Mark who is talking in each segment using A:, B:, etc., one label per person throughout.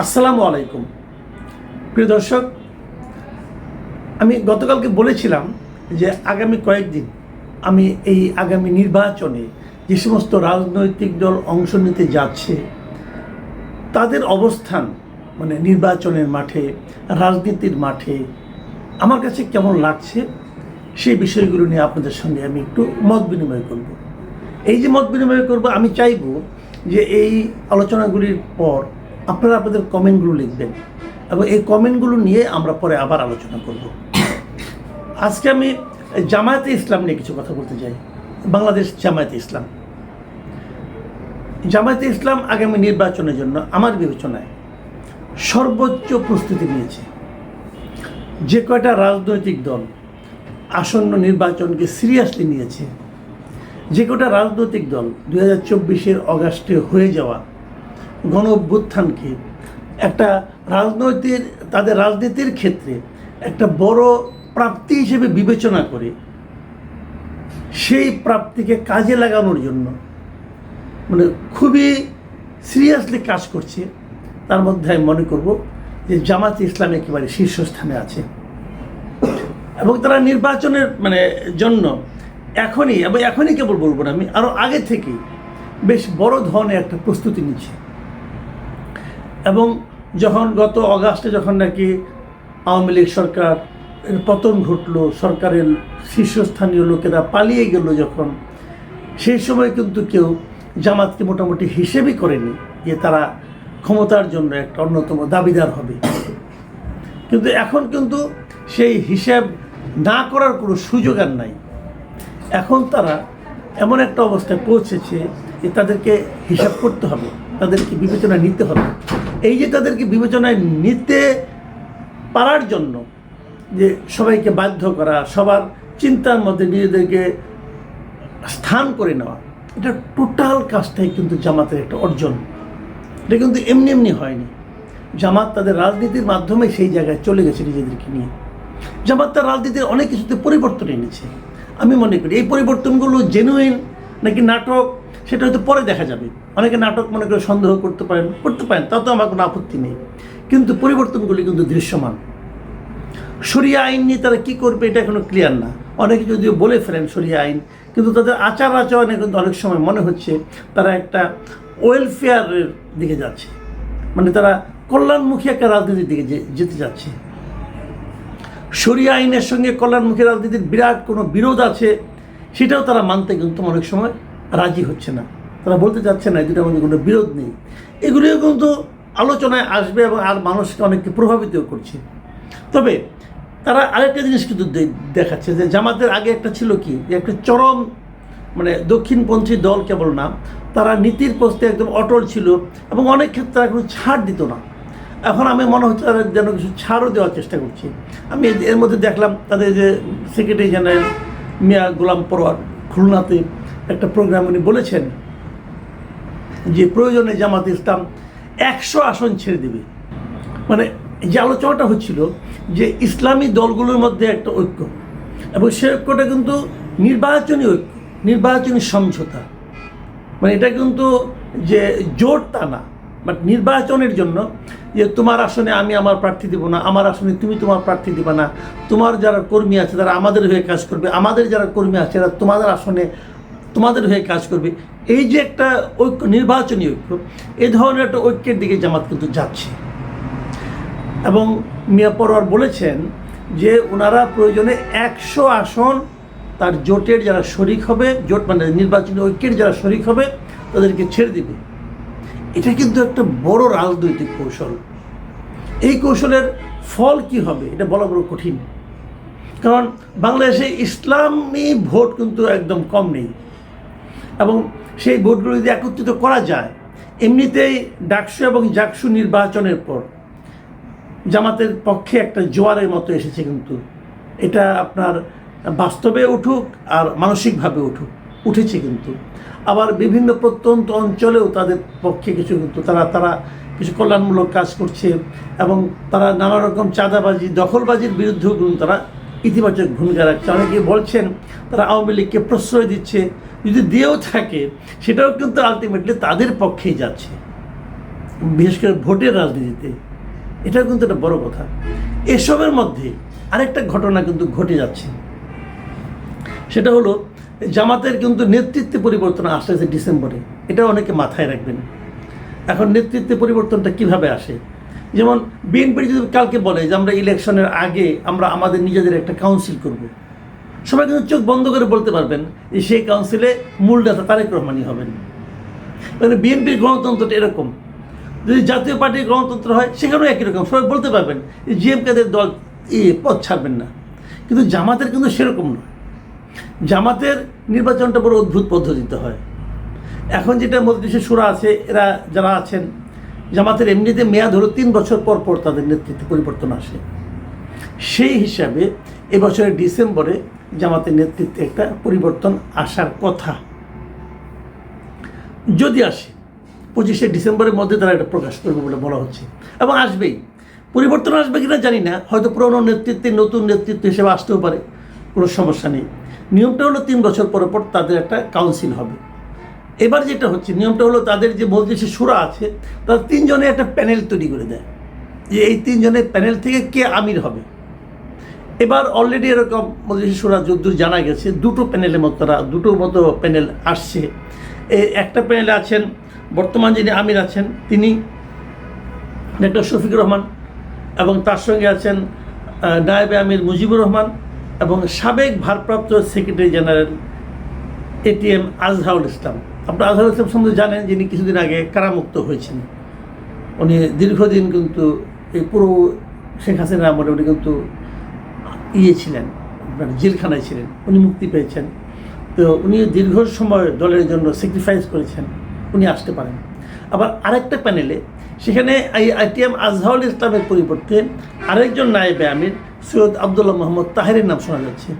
A: আসসালামু আলাইকুম। প্রিয় দর্শক, আমি গতকালকে বলেছিলাম যে আগামী কয়েকদিন আমি এই আগামী নির্বাচনে যে সমস্ত রাজনৈতিক দল অংশ নিতে যাচ্ছে, তাদের অবস্থান মানে নির্বাচনের মাঠে, রাজনীতির মাঠে, আমার কাছে কেমন লাগছে সেই বিষয়গুলো নিয়ে আপনাদের সঙ্গে আমি একটু মত বিনিময় করব। এই যে মত বিনিময় করব, আমি চাইব যে এই আলোচনাগুলির পর আপনারা আপনাদের কমেন্টগুলো লিখবেন এবং এই কমেন্টগুলো নিয়ে আমরা পরে আবার আলোচনা করব। আজকে আমি জামায়াতে ইসলাম নিয়ে কিছু কথা বলতে চাই। বাংলাদেশ জামায়াতে ইসলাম। জামায়াতে ইসলাম আগামী নির্বাচনের জন্য আমার বিবেচনায় সর্বোচ্চ প্রস্তুতি নিয়েছে। যে কয়টা রাজনৈতিক দল আসন্ন নির্বাচনকে সিরিয়াসলি নিয়েছে, যে কটা রাজনৈতিক দল দু হাজার চব্বিশের অগাস্টে হয়ে যাওয়া গণ অভ্যুত্থানকে একটা রাজনৈতিক, তাদের রাজনীতির ক্ষেত্রে একটা বড় প্রাপ্তি হিসেবে বিবেচনা করে সেই প্রাপ্তিকে কাজে লাগানোর জন্য মানে খুবই সিরিয়াসলি কাজ করছে। তার মধ্যে আমি মনে করব যে জামাত ইসলাম একেবারে শীর্ষস্থানে আছে। এবং তারা নির্বাচনের মানে জন্য এখনই, এবং এখনই কেবল বলব না, আমি আরও আগে থেকেই বেশ বড় ধরনের একটা প্রস্তুতি নিচ্ছে। এবং যখন গত অগাস্টে যখন নাকি আওয়ামী লীগ সরকার পতন ঘটলো, সরকারের শীর্ষস্থানীয় লোকেরা পালিয়ে গেল যখন, সেই সময় কিন্তু কেউ জামাতকে মোটামুটি হিসেবই করেনি যে তারা ক্ষমতার জন্য একটা অন্যতম দাবিদার হবে। কিন্তু এখন কিন্তু সেই হিসাব না করার কোনো সুযোগ আর নাই। এখন তারা এমন একটা অবস্থায় পৌঁছেছে যে তাদেরকে হিসাব করতে হবে, তাদেরকে বিবেচনা নিতে হবে। এই যে তাদেরকে বিবেচনায় নিতে পারার জন্য যে সবাইকে বাধ্য করা, সবার চিন্তার মধ্যে নিজেদেরকে স্থান করে নেওয়া, এটা টোটাল কাজটাই কিন্তু জামাতের একটা অর্জন। এটা কিন্তু এমনি এমনি হয়নি। জামাত তাদের রাজনীতির মাধ্যমে সেই জায়গায় চলে গেছে নিজেদেরকে নিয়ে। জামাত তার রাজনীতির অনেক কিছুতে পরিবর্তন এনেছে। আমি মনে করি এই পরিবর্তনগুলো জেনুইন নাকি নাটক, সেটা হয়তো পরে দেখা যাবে। অনেকে নাটক মনে করে সন্দেহ করতে পারেন করতে পারেন তাও তো আমার কোনো আপত্তি নেই। কিন্তু পরিবর্তনগুলি কিন্তু দৃশ্যমান। সরিয়া আইন নিয়ে তারা কী করবে এটা এখনও ক্লিয়ার না। অনেকে যদিও বলে ফেলেন সরিয়া আইন, কিন্তু তাদের আচার আচরণে কিন্তু অনেক সময় মনে হচ্ছে তারা একটা ওয়েলফেয়ারের দিকে যাচ্ছে। মানে তারা কল্যাণমুখী একটা রাজনীতির দিকে যেতে যাচ্ছে। সরিয়া আইনের সঙ্গে কল্যাণমুখী রাজনীতির বিরাট কোনো বিরোধ আছে সেটাও তারা মানতে কিন্তু অনেক সময় রাজি হচ্ছে না। তারা বলতে চাচ্ছে না, এই আমাদের কোনো বিরোধ নেই। এগুলিও কিন্তু আলোচনায় আসবে এবং আর মানুষকে অনেককে প্রভাবিত করছে। তবে তারা আরেকটা জিনিস কিন্তু দেখাচ্ছে যে জামাতের আগে একটা ছিল কি? যে একটা চরম মানে দক্ষিণপন্থী দল কেবল না, তারা নীতির পোস্তে একদম অটল ছিল এবং অনেক ক্ষেত্রে তারা কোনো ছাড় দিত না। এখন আমি মনে হচ্ছে তারা যেন কিছু ছাড়ও দেওয়ার চেষ্টা করছি। আমি এর মধ্যে দেখলাম তাদের যে সেক্রেটারি জেনারেল মিয়া গোলাম পরোয়ার খুলনাতে একটা প্রোগ্রাম উনি বলেছেন যে প্রয়োজনে জামাত ইসলাম একশো আসন ছেড়ে দেবে। মানে যে আলোচনাটা হচ্ছিল যে ইসলামী দলগুলোর মধ্যে একটা ঐক্য এবং সে ঐক্যটা কিন্তু নির্বাচনী ঐক্য, নির্বাচনী সমঝোতা। মানে এটা কিন্তু যে জোট তা না। বাট নির্বাচনের জন্য যে তোমার আসনে আমি আমার প্রার্থী দিব না, আমার আসনে তুমি তোমার প্রার্থী দিবা না, তোমার যারা কর্মী আছে তারা আমাদের হয়ে কাজ করবে, আমাদের যারা কর্মী আছে তারা তোমাদের আসনে তোমাদের হয়ে কাজ করবে। এই যে একটা ঐক্য, নির্বাচনী ঐক্য এই ধরনের একটা ঐক্যের দিকে জামাত কিন্তু যাচ্ছে। এবং মিয়া পরোয়ার বলেছেন যে ওনারা প্রয়োজনে একশো আসন তার জোটের যারা শরিক হবে, জোট মানে নির্বাচনী ঐক্যের যারা শরিক হবে, তাদেরকে ছেড়ে দিবে। এটা কিন্তু একটা বড় রাজনৈতিক কৌশল। এই কৌশলের ফল কি হবে, এটা বলা বড় কঠিন। কারণ বাংলাদেশে ইসলামী ভোট কিন্তু একদম কম নেই। এবং সেই ভোটগুলো যদি একত্রিত করা যায়, এমনিতেই ডাকসু এবং জাকসু নির্বাচনের পর জামাতের পক্ষে একটা জোয়ারের মতো এসেছে কিন্তু। এটা আপনার বাস্তবে উঠুক আর মানসিকভাবে উঠুক। উঠেছে কিন্তু। আবার বিভিন্ন প্রত্যন্ত অঞ্চলেও তাদের পক্ষে কিছু কিন্তু তারা তারা কিছু কল্যাণমূলক কাজ করছে এবং তারা নানা রকম চাঁদাবাজি, দখলবাজির বিরুদ্ধেও কিন্তু তারা ইতিবাচক ভূমিকা রাখছে। অনেকে বলছেন তারা আওয়ামী লীগকে প্রশ্রয় দিচ্ছে, যদি দিয়েও থাকে, সেটাও কিন্তু আলটিমেটলি তাদের পক্ষেই যাচ্ছে। বিশেষ করে ভোটের রাজনীতিতে, এটাও কিন্তু একটা বড় কথা। এসবের মধ্যে আরেকটা ঘটনা কিন্তু ঘটে যাচ্ছে। সেটা হলো জামাতের কিন্তু নেতৃত্বে পরিবর্তন আসতেছে ডিসেম্বরে, এটা অনেকে মাথায় রাখবেন। এখন নেতৃত্বে পরিবর্তনটা কীভাবে আসে? যেমন বিএনপি যদি কালকে বলে যে আমরা ইলেকশনের আগে আমরা আমাদের নিজেদের একটা কাউন্সিল করব, সবাই কিন্তু চোখ বন্ধ করে বলতে পারবেন যে সেই কাউন্সিলে মূল নেতা তারেক রহমানই হবেন। মানে বিএনপির গণতন্ত্রটা এরকম। যদি জাতীয় পার্টির গণতন্ত্র হয়, সেখানেও একই রকম। সবাই বলতে পারবেন যে জিএমকেদের দল ই পথ ছাড়বেন না। কিন্তু জামাতের কিন্তু সেরকম নয়। জামাতের নির্বাচনটা বড় অদ্ভুত পদ্ধতিতে হয়। এখন যেটা মজলিসে সুরা আছে, এরা যারা আছেন, জামাতের এমনিতে মেয়াদ হলো তিন বছর পর পর তাদের নেতৃত্বে পরিবর্তন আসে। সেই হিসাবে এবছরের ডিসেম্বরে জামাতের নেতৃত্বে একটা পরিবর্তন আসার কথা। যদি আসে, পঁচিশে ডিসেম্বরের মধ্যে তারা এটা প্রকাশ করবে বলে বলা হচ্ছে। এবং আসবেই। পরিবর্তন আসবে কিনা জানি না, হয়তো পুরনো নেতৃত্বে নতুন নেতৃত্ব হিসেবে আসতেও পারে, কোনো সমস্যা নেই। নিয়মটা হলো তিন বছর পর পর তাদের একটা কাউন্সিল হবে। এবার যেটা হচ্ছে, নিয়মটা হলো তাদের যে মজলিসে সুরা আছে, তারা তিনজনে একটা প্যানেল তৈরি করে দেয়। যে এই তিনজনের প্যানেল থেকে কে আমির হবে। এবার অলরেডি এরকম মজলিসে সুরা যদ্দূর জানা গেছে, দুটো প্যানেলের মতো তারা, দুটো মতো প্যানেল আসছে। একটা প্যানেলে আছেন, বর্তমান যিনি আমির আছেন, তিনি ডক্টর শফিকুর রহমান এবং তার সঙ্গে আছেন নায়েবে আমির মুজিবুর রহমান। এবং সাবেক ভারপ্রাপ্ত secretary general ATM Azharul Islam. আপনার আজহারুল ইসলাম সম্বন্ধে জানেন যিনি কিছুদিন আগে কারামুক্ত হয়েছেন। উনি দীর্ঘদিন কিন্তু এই পুরো শেখ হাসিনার আমলে উনি কিন্তু ইয়ে ছিলেন, আপনার জেলখানায় ছিলেন। উনি মুক্তি পেয়েছেন। তো উনি দীর্ঘ সময় দলের জন্য স্যাক্রিফাইস করেছেন। উনি আসতে পারেন। আবার আরেকটা প্যানেলে সেখানে এই আইটিএম আজহারুল ইসলামের পরিবর্তে আরেকজন নায়েবে আমির সৈয়দ আবদুল্লাহ মোহাম্মদ তাহেরের নাম শোনা যাচ্ছে।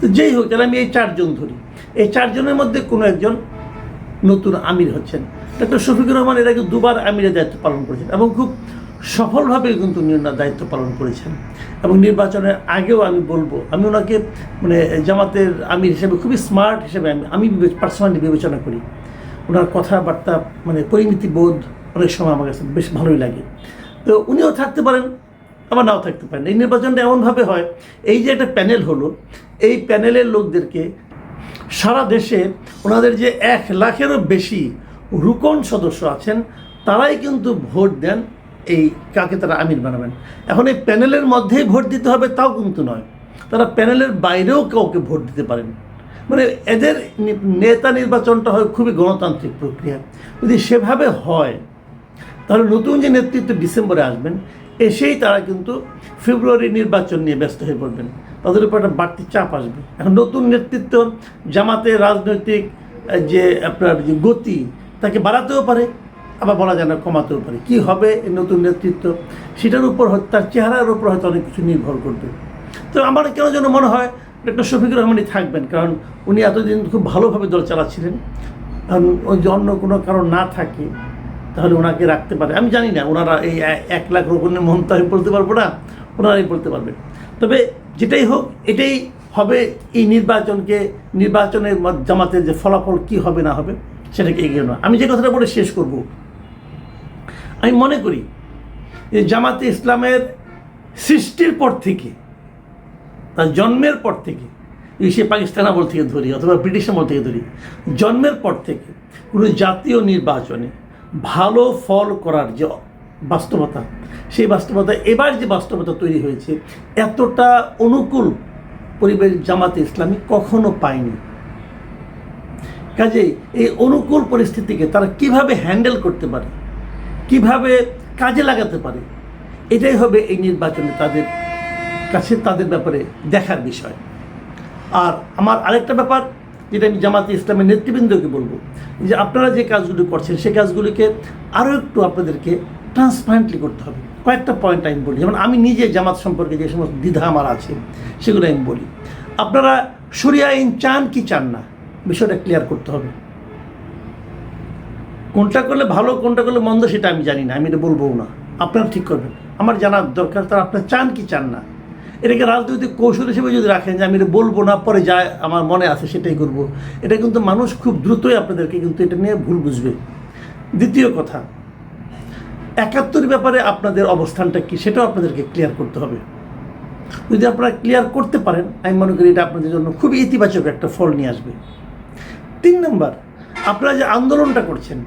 A: তো যেই হোক, তাহলে আমি এই চারজন ধরি। এই চারজনের মধ্যে কোনো একজন নতুন আমির হচ্ছেন। ডক্টর শফিকুর রহমান এর আগে দুবার আমিরের দায়িত্ব পালন করেছেন এবং খুব সফলভাবে কিন্তু উনি ওনার দায়িত্ব পালন করেছেন। এবং নির্বাচনের আগেও আমি বলব, আমি ওনাকে মানে জামাতের আমির হিসেবে, খুবই স্মার্ট হিসেবে আমি আমি পার্সোনালি বিবেচনা করি। ওনার কথাবার্তা মানে পরিমিতি বোধ অনেক সময় আমার কাছে বেশ ভালোই লাগে। তো উনিও থাকতে পারেন আবার নাও থাকতে পারেন। এই নির্বাচনটা এমনভাবে হয়, এই যে একটা প্যানেল হলো, এই প্যানেলের লোকদেরকে সারা দেশে ওনাদের যে এক লাখেরও বেশি রুকন সদস্য আছেন, তারাই কিন্তু ভোট দেন এই কাকে তারা আমির বানাবেন। এখন এই প্যানেলের মধ্যেই ভোট দিতে হবে তাও কিন্তু নয়, তারা প্যানেলের বাইরেও কাউকে ভোট দিতে পারেন। মানে এদের নেতা নির্বাচনটা হয় খুবই গণতান্ত্রিক প্রক্রিয়া। যদি সেভাবে হয় তাহলে নতুন যে নেতৃত্ব ডিসেম্বরে আসবেন, এসেই তারা কিন্তু ফেব্রুয়ারি নির্বাচন নিয়ে ব্যস্ত হয়ে পড়বেন। তাদের উপর একটা বাড়তি চাপ আসবে। এখন নতুন নেতৃত্ব জামাতের রাজনৈতিক যে আপনার যে গতি, তাকে বাড়াতেও পারে, আবার বলা যায় না কমাতেও পারে। কী হবে নতুন নেতৃত্ব? সেটার উপর তার চেহারার উপর হয়তো অনেক কিছু নির্ভর করবে। তো আমার কেন যেন মনে হয়, ডক্টর শফিকুর রহমানই থাকবেন, কারণ উনি এতদিন খুব ভালোভাবে দল চালাচ্ছিলেন। কারণ ওই যে অন্য কোনো কারণ না থাকে তাহলে ওনাকে রাখতে পারে। আমি জানি না, ওনারা এই এক লাখ রোপণের মন তো আমি বলতে পারব না, ওনারাই বলতে পারবেন তবে যেটাই হোক, এটাই হবে এই নির্বাচনকে, নির্বাচনের জামাতের যে ফলাফল কি হবে না হবে, সেটাকে এগিয়ে নেওয়া। আমি যে কথাটা বলে শেষ করব, আমি মনে করি যে জামাতে ইসলামের সৃষ্টির পর থেকে, তার জন্মের পর থেকে সে পাকিস্তান আমল থেকে ধরি অথবা ব্রিটিশ আমল থেকে ধরি, জন্মের পর থেকে কোনো জাতীয় নির্বাচনে ভালো ফল করার যে বাস্তবতা, সেই বাস্তবতা, এবার যে বাস্তবতা তৈরি হয়েছে, এতটা অনুকূল পরিবেশ জামাতে ইসলামী কখনো পায়নি। কাজেই এই অনুকূল পরিস্থিতিকে তারা কীভাবে হ্যান্ডেল করতে পারে, কীভাবে কাজে লাগাতে পারে, এটাই হবে এই নির্বাচনে তাদের কাছে, তাদের ব্যাপারে দেখার বিষয়। আর আমার আরেকটা ব্যাপার যেটা আমি জামাতে ইসলামের নেতৃবৃন্দকে বলব যে আপনারা যে কাজগুলি করছেন, সেই কাজগুলিকে আরও একটু আপনাদেরকে ট্রান্সপারেন্টলি করতে হবে। কয়েকটা পয়েন্ট আমি বলি। যেমন আমি নিজে জামাত সম্পর্কে যে সমস্ত দ্বিধা আমার আছে, সেগুলো আমি বলি। আপনারা সরিয়া আইন চান কি চান না, বিষয়টা ক্লিয়ার করতে হবে। কোনটা করলে ভালো, কোনটা করলে মন্দ, সেটা আমি জানি না, আমি এটা বলব না। আপনারা ঠিক করবেন। আমার জানার দরকার, তারা আপনার চান কি চান না এটাকে রাজনৈতিক কৌশল হিসেবে যদি রাখেন যে আমি এটা বলব না, পরে যা আমার মনে আছে সেটাই করব। এটা কিন্তু মানুষ খুব দ্রুতই আপনাদেরকে কিন্তু এটা নিয়ে ভুল বুঝবে। দ্বিতীয় কথা একাত্তর ব্যাপারে আপনাদের অবস্থানটা কি সেটাও আপনাদেরকে ক্লিয়ার করতে হবে। যদি আপনারা ক্লিয়ার করতে পারেন, আমি মনে করি এটা আপনাদের জন্য খুবই ইতিবাচক একটা ফল নিয়ে আসবে। তিন নম্বর, আপনারা যে আন্দোলনটা করছেন,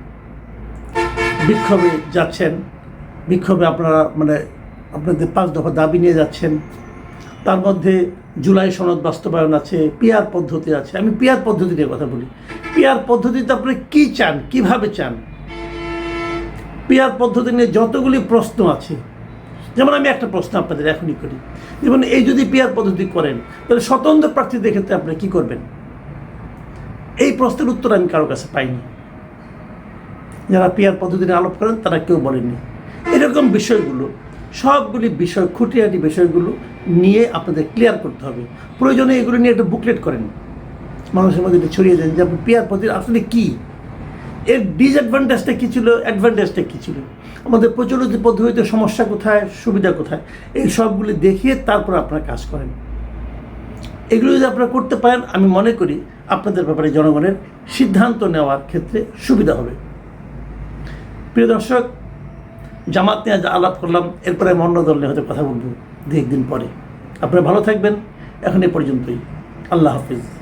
A: বিক্ষোভে যাচ্ছেন, বিক্ষোভে আপনারা মানে আপনাদের পাঁচ দফা দাবি নিয়ে যাচ্ছেন তার মধ্যে জুলাই সনদ বাস্তবায়ন আছে, পিয়ার পদ্ধতি আছে। আমি পিয়ার পদ্ধতি নিয়ে কথা বলি। পিয়ার পদ্ধতিতে আপনি কী চান? কীভাবে চান? পিয়ার পদ্ধতি নিয়ে যতগুলি প্রশ্ন আছে, যেমন আমি একটা প্রশ্ন আপনাদের এখনই করি। যেমন এই যদি পিয়ার পদ্ধতি করেন, তাহলে স্বতন্ত্র প্রার্থীদের ক্ষেত্রে আপনি কী করবেন? এই প্রশ্নের উত্তর আমি কারও কাছে পাইনি। যারা পিয়ার পদ্ধতি নিয়ে আলোপ করেন, তারা কেউ বলেননি। এরকম বিষয়গুলো, সবগুলি বিষয়, খুঁটিয়াটি বিষয়গুলো নিয়ে আপনাদের ক্লিয়ার করতে হবে। প্রয়োজনে এগুলো নিয়ে একটা বুকলেট করেন। মানুষের মধ্যে ছড়িয়ে দেন যে আপনি পিয়ার পদ্ধতি আসলে কী? এর ডিসঅ্যাডভান্টেজটা কী ছিল? অ্যাডভান্টেজটা কী ছিল? আমাদের প্রচলিত পদ্ধতিতে সমস্যা কোথায়? সুবিধা কোথায়? এই সবগুলি দেখিয়ে তারপর আপনারা কাজ করেন। এগুলো যদি আপনারা করতে পারেন, আমি মনে করি আপনাদের ব্যাপারে জনগণের সিদ্ধান্ত নেওয়ার ক্ষেত্রে সুবিধা হবে। প্রিয় দর্শক, জামাত নিয়ে আলাপ করলাম, এরপরে আমি অন্য দল নিয়ে হয়তো কথা বলব। দু একদিন পরে। আপনারা ভালো থাকবেন। এখন এ পর্যন্তই। আল্লাহ হাফিজ।